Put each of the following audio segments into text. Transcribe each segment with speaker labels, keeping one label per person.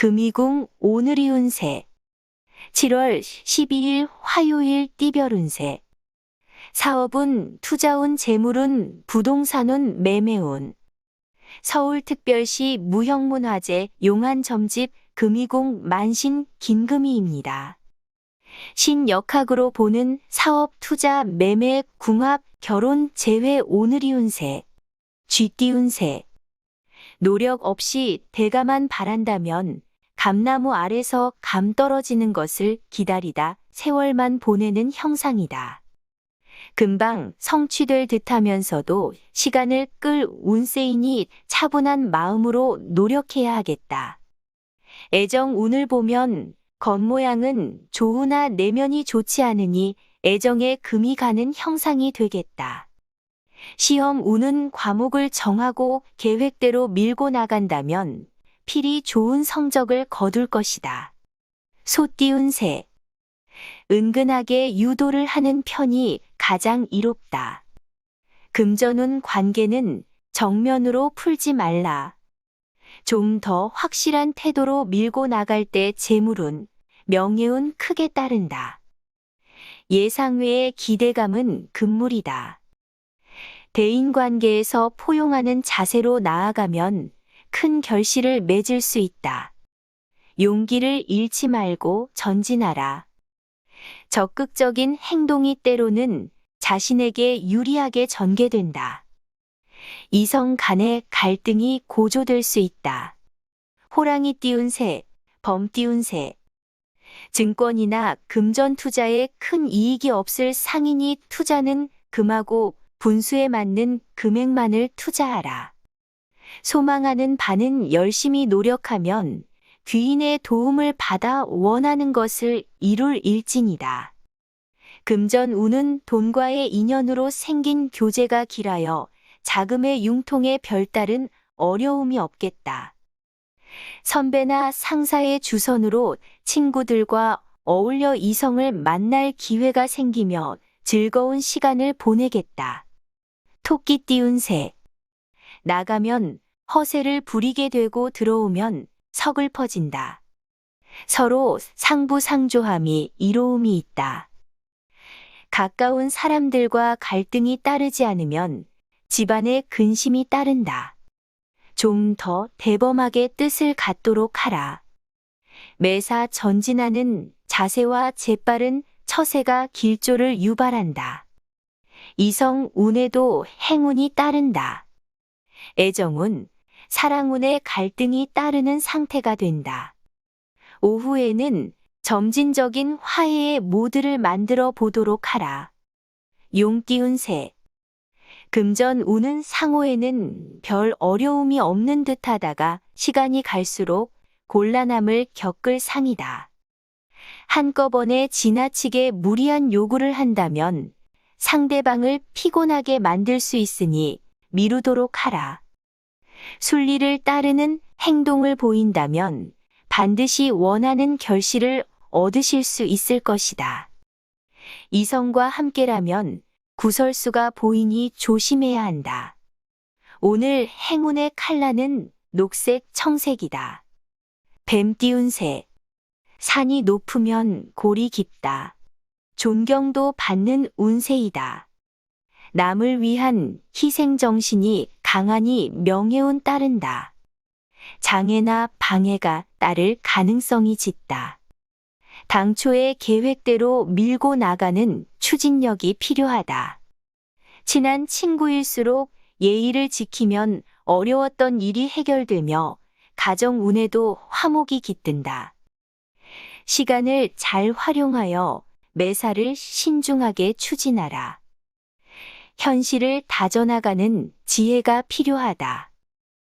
Speaker 1: 금이궁 오늘이 운세 7월 12일 화요일 띠별 운세 사업운 투자운 재물운 부동산운 매매운. 서울특별시 무형문화재 용안점집 금이궁 만신 김금희입니다. 신역학으로 보는 사업, 투자, 매매, 궁합, 결혼, 재회 오늘이 운세 쥐띠 운세 노력 없이 대가만 바란다면 감나무 아래서 감 떨어지는 것을 기다리다 세월만 보내는 형상이다. 금방 성취될 듯 하면서도 시간을 끌 운세이니 차분한 마음으로 노력해야 하겠다. 애정 운을 보면 겉모양은 좋으나 내면이 좋지 않으니 애정에 금이 가는 형상이 되겠다. 시험 운은 과목을 정하고 계획대로 밀고 나간다면 필히 좋은 성적을 거둘 것이다. 소띠운 새. 은근하게 유도를 하는 편이 가장 이롭다. 금전운 관계는 정면으로 풀지 말라. 좀 더 확실한 태도로 밀고 나갈 때 재물운, 명예운 크게 따른다. 예상 외의 기대감은 금물이다. 대인 관계에서 포용하는 자세로 나아가면 큰 결실을 맺을 수 있다. 용기를 잃지 말고 전진하라. 적극적인 행동이 때로는 자신에게 유리하게 전개된다. 이성 간의 갈등이 고조될 수 있다. 호랑이 띄운 새, 범 띄운 새. 증권이나 금전 투자에 큰 이익이 없을 상인이 투자는 금하고 분수에 맞는 금액만을 투자하라. 소망하는 바는 열심히 노력하면 귀인의 도움을 받아 원하는 것을 이룰 일진이다. 금전 운은 돈과의 인연으로 생긴 교제가 길하여 자금의 융통에 별다른 어려움이 없겠다. 선배나 상사의 주선으로 친구들과 어울려 이성을 만날 기회가 생기며 즐거운 시간을 보내겠다. 토끼 띄운 새. 나가면 허세를 부리게 되고 들어오면 서글퍼진다. 서로 상부상조함이 이로움이 있다. 가까운 사람들과 갈등이 따르지 않으면 집안에 근심이 따른다. 좀 더 대범하게 뜻을 갖도록 하라. 매사 전진하는 자세와 재빠른 처세가 길조를 유발한다. 이성 운에도 행운이 따른다. 애정운, 사랑운의 갈등이 따르는 상태가 된다. 오후에는 점진적인 화해의 모드를 만들어 보도록 하라. 용 띄운 새. 금전 운은 상호에는 별 어려움이 없는 듯 하다가 시간이 갈수록 곤란함을 겪을 상이다. 한꺼번에 지나치게 무리한 요구를 한다면 상대방을 피곤하게 만들 수 있으니 미루도록 하라. 순리를 따르는 행동을 보인다면 반드시 원하는 결실을 얻으실 수 있을 것이다. 이성과 함께라면 구설수가 보이니 조심해야 한다. 오늘 행운의 칼라는 녹색 청색이다. 뱀 띄운 새. 산이 높으면 골이 깊다. 존경도 받는 운세이다. 남을 위한 희생정신이 강하니 명예운 따른다. 장애나 방해가 따를 가능성이 짙다. 당초의 계획대로 밀고 나가는 추진력이 필요하다. 친한 친구일수록 예의를 지키면 어려웠던 일이 해결되며 가정 운에도 화목이 깃든다. 시간을 잘 활용하여 매사를 신중하게 추진하라. 현실을 다져나가는 지혜가 필요하다.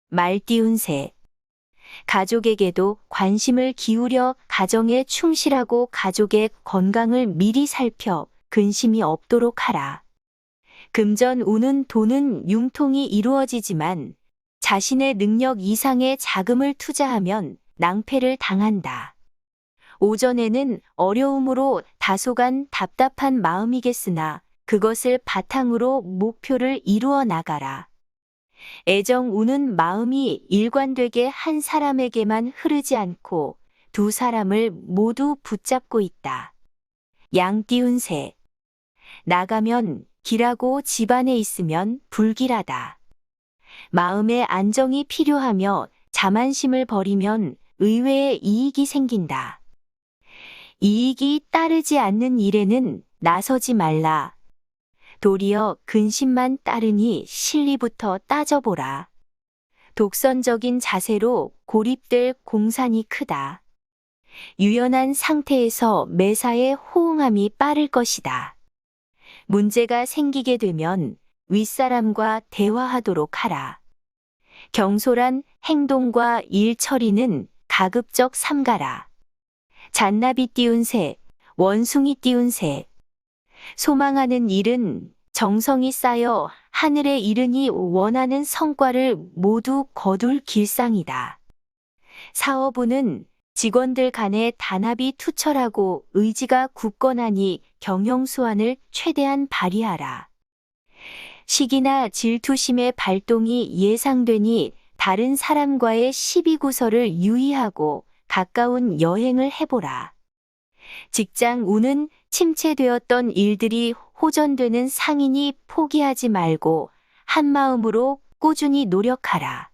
Speaker 1: 말 띄운 새. 가족에게도 관심을 기울여 가정에 충실하고 가족의 건강을 미리 살펴 근심이 없도록 하라. 금전 우는 돈은 융통이 이루어지지만 자신의 능력 이상의 자금을 투자하면 낭패를 당한다. 오전에는 어려움으로 다소간 답답한 마음이겠으나 그것을 바탕으로 목표를 이루어 나가라. 애정 우는 마음이 일관되게 한 사람에게만 흐르지 않고 두 사람을 모두 붙잡고 있다. 양띄운 새. 나가면 길하고 집안에 있으면 불길하다. 마음의 안정이 필요하며 자만심을 버리면 의외의 이익이 생긴다. 이익이 따르지 않는 일에는 나서지 말라. 도리어 근심만 따르니 실리부터 따져보라. 독선적인 자세로 고립될 공산이 크다. 유연한 상태에서 매사에 호응함이 빠를 것이다. 문제가 생기게 되면 윗사람과 대화하도록 하라. 경솔한 행동과 일 처리는 가급적 삼가라. 잔나비 띄운 새, 원숭이 띄운 새. 소망하는 일은 정성이 쌓여 하늘에 이르니 원하는 성과를 모두 거둘 길상이다. 사업부는 직원들 간의 단합이 투철하고 의지가 굳건하니 경영 수완을 최대한 발휘하라. 시기나 질투심의 발동이 예상되니 다른 사람과의 시비 구설을 유의하고 가까운 여행을 해보라. 직장 운은 침체되었던 일들이 호전되는 상인이 포기하지 말고 한마음으로 꾸준히 노력하라.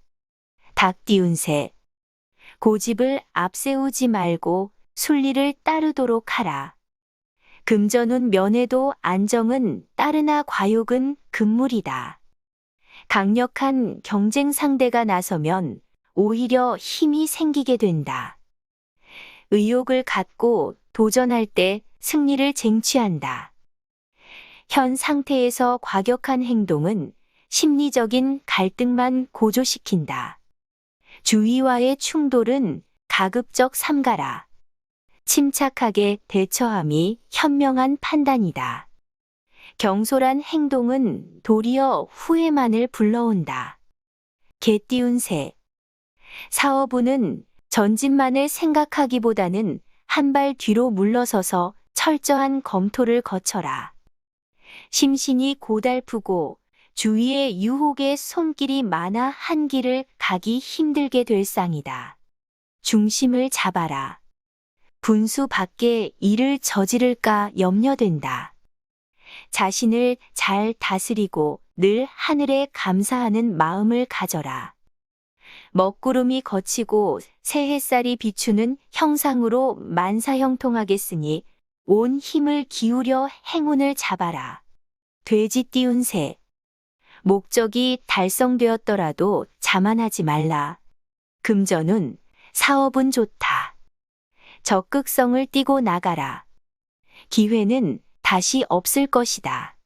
Speaker 1: 닭 띄운 새. 고집을 앞세우지 말고 순리를 따르도록 하라. 금전운 면에도 안정은 따르나 과욕은 금물이다. 강력한 경쟁 상대가 나서면 오히려 힘이 생기게 된다. 의욕을 갖고 도전할 때 승리를 쟁취한다. 현 상태에서 과격한 행동은 심리적인 갈등만 고조시킨다. 주위와의 충돌은 가급적 삼가라. 침착하게 대처함이 현명한 판단이다. 경솔한 행동은 도리어 후회만을 불러온다. 개 띄운 새. 사업부는 전진만을 생각하기보다는 한 발 뒤로 물러서서 철저한 검토를 거쳐라. 심신이 고달프고 주위에 유혹의 손길이 많아 한 길을 가기 힘들게 될 상이다. 중심을 잡아라. 분수 밖에 일을 저지를까 염려된다. 자신을 잘 다스리고 늘 하늘에 감사하는 마음을 가져라. 먹구름이 거치고 새 햇살이 비추는 형상으로 만사형통하겠으니 온 힘을 기울여 행운을 잡아라. 돼지 띄운 새. 목적이 달성되었더라도 자만하지 말라. 금전은 사업은 좋다. 적극성을 띠고 나가라. 기회는 다시 없을 것이다.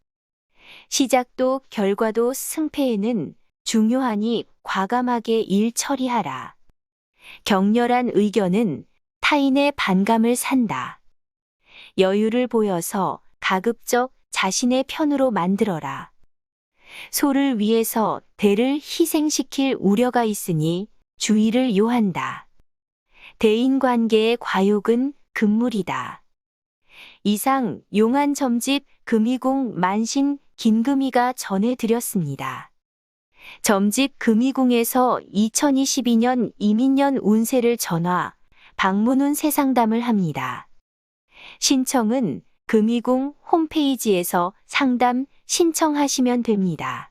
Speaker 1: 시작도 결과도 승패에는 중요하니 과감하게 일 처리하라. 격렬한 의견은 타인의 반감을 산다. 여유를 보여서 가급적 자신의 편으로 만들어라. 소를 위해서 대를 희생시킬 우려가 있으니 주의를 요한다. 대인 관계의 과욕은 금물이다. 이상 용한 점집 금이궁 만신 김금이가 전해드렸습니다. 점집 금이궁에서 2022년 이민년 운세를 전화, 방문운 세상담을 합니다. 신청은 금이궁 홈페이지에서 상담 신청하시면 됩니다.